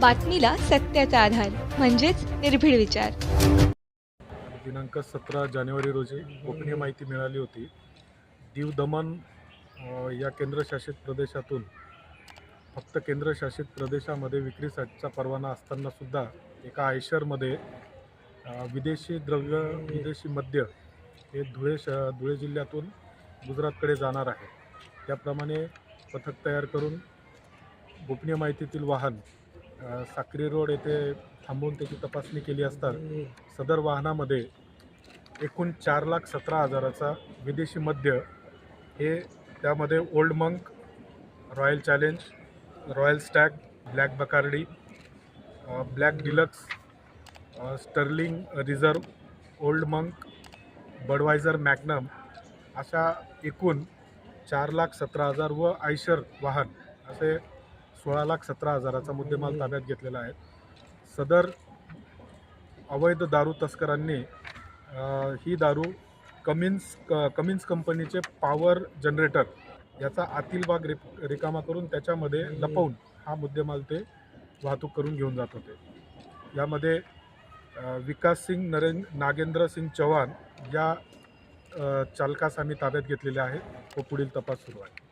बातमीला सत्याचा आधार म्हणजेच निर्भीड विचार. दिनांक सतरा जानेवारी रोजी गोपनीय माहिती मिळाली होती. दीव दमन या केंद्रशासित प्रदेशातून फक्त केंद्रशासित प्रदेशामध्ये विक्रीसाठीचा परवाना असताना सुद्धा एका आयशरमध्ये विदेशी द्रव्य विदेशी मद्य हे धुळे श धुळे जिल्ह्यातून गुजरातकडे जाणार आहे. त्याप्रमाणे पथक तयार करून गोपनीय माहितीतील वाहन साक्री रोड येथे थांबून त्याची तपासणी केली असता सदर वाहनामध्ये एकूण चार लाख सतरा हजाराचा विदेशी मद्य हे त्यामध्ये Old Monk Royal Challenge Royal Stag Black Bacardi Black Deluxe Sterling Reserve Old Monk Budweiser Magnum अशा एकूण चार लाख सतरा हजार व आयशर वाहन असे सोळा लाख सतरा हजाराचा मुद्देमाल ताब्यात घेतलेला आहे. सदर अवैध दारू तस्करांनी ही दारू कमिन्स क कमिन्स कंपनीचे पॉवर जनरेटर याचा आतील भाग रि रिकामा करून त्याच्यामध्ये लपवून हा मुद्देमाल ते वाहतूक करून घेऊन जात होते. यामध्ये विकास सिंग नरेन नागेंद्र सिंग चव्हाण या चालकास आम्ही ताब्यात घेतलेले आहे व पुढील तपास सुरू आहे.